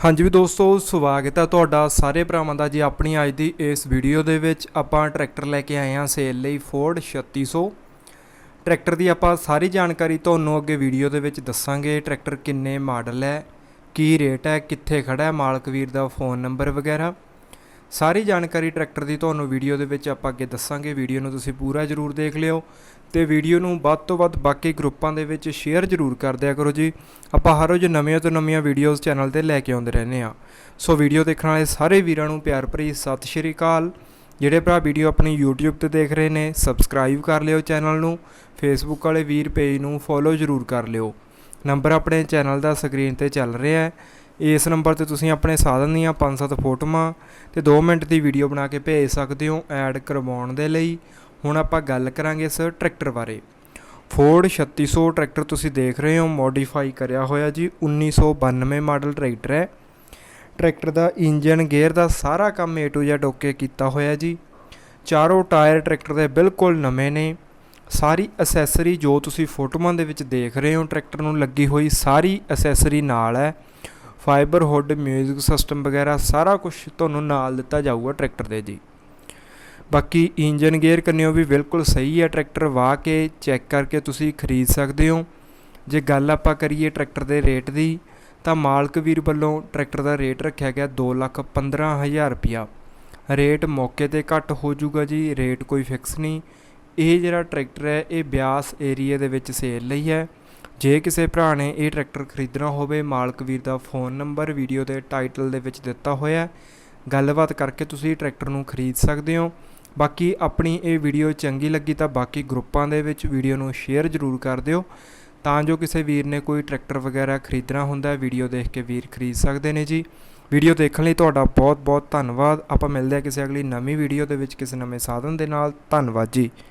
ਹਾਂਜੀ ਵੀ ਦੋਸਤੋ, ਸਵਾਗਤ ਹੈ ਤੁਹਾਡਾ ਸਾਰੇ ਭਰਾਵਾਂ ਦਾ ਜੀ ਆਪਣੀ ਅੱਜ ਦੀ ਇਸ ਵੀਡੀਓ ਦੇ ਵਿੱਚ। ਆਪਾਂ ਟਰੈਕਟਰ ਲੈ ਕੇ ਆਏ ਹਾਂ ਸੇਲ ਲਈ ਫੋਰਡ 3600 ਟਰੈਕਟਰ ਦੀ ਆਪਾਂ ਸਾਰੀ ਜਾਣਕਾਰੀ ਤੁਹਾਨੂੰ ਅੱਗੇ ਵੀਡੀਓ ਦੇ ਵਿੱਚ ਦੱਸਾਂਗੇ। ਟਰੈਕਟਰ ਕਿੰਨੇ ਮਾਡਲ ਹੈ, ਕੀ ਰੇਟ ਹੈ, ਕਿੱਥੇ ਖੜਾ ਹੈ, ਮਾਲਕ ਵੀਰ ਦਾ ਫੋਨ ਨੰਬਰ ਵਗੈਰਾ। ਸਾਰੀ ਜਾਣਕਾਰੀ ਟਰੈਕਟਰ ਦੀ ਤੁਹਾਨੂੰ ਵੀਡੀਓ ਦੇ ਵਿੱਚ ਆਪਾਂ ਅੱਗੇ ਦੱਸਾਂਗੇ। ਵੀਡੀਓ ਨੂੰ ਤੁਸੀਂ ਪੂਰਾ ਜ਼ਰੂਰ ਦੇਖ ਲਿਓ। ਤੇ ਵੀਡੀਓ ਨੂੰ ਵੱਧ ਤੋਂ ਵੱਧ ਬਾਕੀ ਗਰੁੱਪਾਂ ਦੇ ਵਿੱਚ ਸ਼ੇਅਰ ਜ਼ਰੂਰ ਕਰ ਦਿਆ ਕਰੋ ਜੀ। ਆਪਾਂ ਹਰ ਰੋਜ਼ ਨਵੀਆਂ ਤੋਂ ਨਵੀਆਂ ਵੀਡੀਓਜ਼ ਚੈਨਲ ਤੇ ਲੈ ਕੇ ਆਉਂਦੇ ਰਹਿੰਦੇ ਆ ਸੋ ਵੀਡੀਓ ਦੇਖਣ ਵਾਲੇ ਸਾਰੇ ਵੀਰਾਂ ਨੂੰ ਪਿਆਰ ਭਰੀ ਸਤਿ ਸ਼੍ਰੀ ਅਕਾਲ। ਜਿਹੜੇ ਭਰਾ ਵੀਡੀਓ ਆਪਣੀ YouTube ਤੇ ਦੇਖ ਰਹੇ ਨੇ ਸਬਸਕ੍ਰਾਈਬ ਕਰ ਲਿਓ ਚੈਨਲ ਨੂੰ। Facebook ਵਾਲੇ ਵੀਰ ਪੇਜ ਨੂੰ ਫੋਲੋ ਜ਼ਰੂਰ ਕਰ ਲਿਓ। ਨੰਬਰ ਆਪਣੇ ਚੈਨਲ ਦਾ ਸਕਰੀਨ ਤੇ ਚੱਲ ਰਿਹਾ ਹੈ। ਇਸ ਨੰਬਰ ਤੇ ਤੁਸੀਂ ਆਪਣੇ ਸਾਧਨ ਦੀਆਂ 5-7 ਫੋਟੋਆਂ ਤੇ 2 ਮਿੰਟ ਦੀ ਵੀਡੀਓ ਬਣਾ ਕੇ ਭੇਜ ਸਕਦੇ ਹੋ ਐਡ ਕਰਵਾਉਣ ਦੇ ਲਈ। ਹੁਣ ਆਪਾਂ ਗੱਲ ਕਰਾਂਗੇ ਇਸ ਟਰੈਕਟਰ ਬਾਰੇ। ਫੋਰਡ 3600 ਟਰੈਕਟਰ ਤੁਸੀਂ ਦੇਖ ਰਹੇ ਹੋ ਮੋਡੀਫਾਈ ਕਰਿਆ ਹੋਇਆ ਜੀ 1992 ਮਾਡਲ ਟਰੈਕਟਰ ਹੈ। ਟਰੈਕਟਰ ਦਾ ਇੰਜਨ ਗੇਅਰ ਦਾ ਸਾਰਾ ਕੰਮ A to Z ਓਕੇ ਕੀਤਾ ਹੋਇਆ ਜੀ। ਚਾਰੋਂ ਟਾਇਰ ਟਰੈਕਟਰ ਦੇ ਬਿਲਕੁਲ ਨਵੇਂ ਨੇ। ਸਾਰੀ ਅਸੈਸਰੀ ਜੋ ਤੁਸੀਂ ਫੋਟੋਆਂ ਦੇ ਵਿੱਚ ਦੇਖ ਰਹੇ ਹੋ ਟਰੈਕਟਰ ਨੂੰ ਲੱਗੀ ਹੋਈ ਸਾਰੀ ਅਸੈਸਰੀ ਨਾਲ ਹੈ। ਫਾਈਬਰ ਹੁੱਡ ਮਿਊਜ਼ਿਕ ਸਿਸਟਮ ਵਗੈਰਾ ਸਾਰਾ ਕੁਝ ਤੁਹਾਨੂੰ ਨਾਲ ਦਿੱਤਾ ਜਾਊਗਾ ਟਰੈਕਟਰ ਦੇ ਜੀ। ਬਾਕੀ ਇੰਜਨ ਗੇਅਰ ਕੰਨਿਓ ਵੀ ਬਿਲਕੁਲ ਸਹੀ ਹੈ, ਟਰੈਕਟਰ ਵਾਹ ਕੇ ਚੈੱਕ ਕਰਕੇ ਤੁਸੀਂ ਖਰੀਦ ਸਕਦੇ ਹੋ। ਜੇ ਗੱਲ ਆਪਾਂ ਕਰੀਏ ਟਰੈਕਟਰ ਦੇ ਰੇਟ ਦੀ, ਤਾਂ ਮਾਲਕ ਵੀਰ ਵੱਲੋਂ ਟਰੈਕਟਰ ਦਾ ਰੇਟ ਰੱਖਿਆ ਗਿਆ 215000 ਰੁਪਿਆ ਰੇਟ ਮੌਕੇ ਤੇ ਘੱਟ ਹੋ ਜਾਊਗਾ ਜੀ, ਰੇਟ ਕੋਈ ਫਿਕਸ ਨਹੀਂ। ਇਹ ਜਿਹੜਾ ਟਰੈਕਟਰ ਹੈ, ਇਹ ਬਿਆਸ ਏਰੀਆ ਦੇ ਵਿੱਚ ਸੇਲ ਲਈ ਹੈ। ਜੇ ਕਿਸੇ ਭਰਾ ਨੇ ਇਹ ਟਰੈਕਟਰ ਖਰੀਦਣਾ ਹੋਵੇ, ਮਾਲਕ ਵੀਰ ਦਾ ਫੋਨ ਨੰਬਰ, ਵੀਡੀਓ ਦੇ ਟਾਈਟਲ ਦੇ ਵਿੱਚ ਦਿੱਤਾ ਹੋਇਆ ਹੈ। ਗੱਲਬਾਤ ਕਰਕੇ ਤੁਸੀਂ ਟਰੈਕਟਰ ਨੂੰ ਖਰੀਦ ਸਕਦੇ ਹੋ। ਬਾਕੀ ਆਪਣੀ ਇਹ ਵੀਡੀਓ ਚੰਗੀ ਲੱਗੀ ਤਾਂ ਬਾਕੀ ਗਰੁੱਪਾਂ ਦੇ ਵਿੱਚ ਵੀਡੀਓ ਨੂੰ ਸ਼ੇਅਰ ਜ਼ਰੂਰ ਕਰ ਦਿਓ। ਤਾਂ ਜੋ ਕਿਸੇ ਵੀਰ ਨੇ ਕੋਈ ਟਰੈਕਟਰ ਵਗੈਰਾ ਖਰੀਦਣਾ ਹੁੰਦਾ ਵੀਡੀਓ ਦੇਖ ਕੇ ਵੀਰ ਖਰੀਦ ਸਕਦੇ ਨੇ ਜੀ। ਵੀਡੀਓ ਦੇਖਣ ਲਈ ਤੁਹਾਡਾ ਬਹੁਤ ਬਹੁਤ ਧੰਨਵਾਦ। ਆਪਾਂ ਮਿਲਦੇ ਹਾਂ ਕਿਸੇ ਅਗਲੀ ਨਵੀਂ ਵੀਡੀਓ ਦੇ ਵਿੱਚ ਕਿਸੇ ਨਵੇਂ ਸਾਧਨ ਦੇ ਨਾਲ। ਧੰਨਵਾਦ ਜੀ।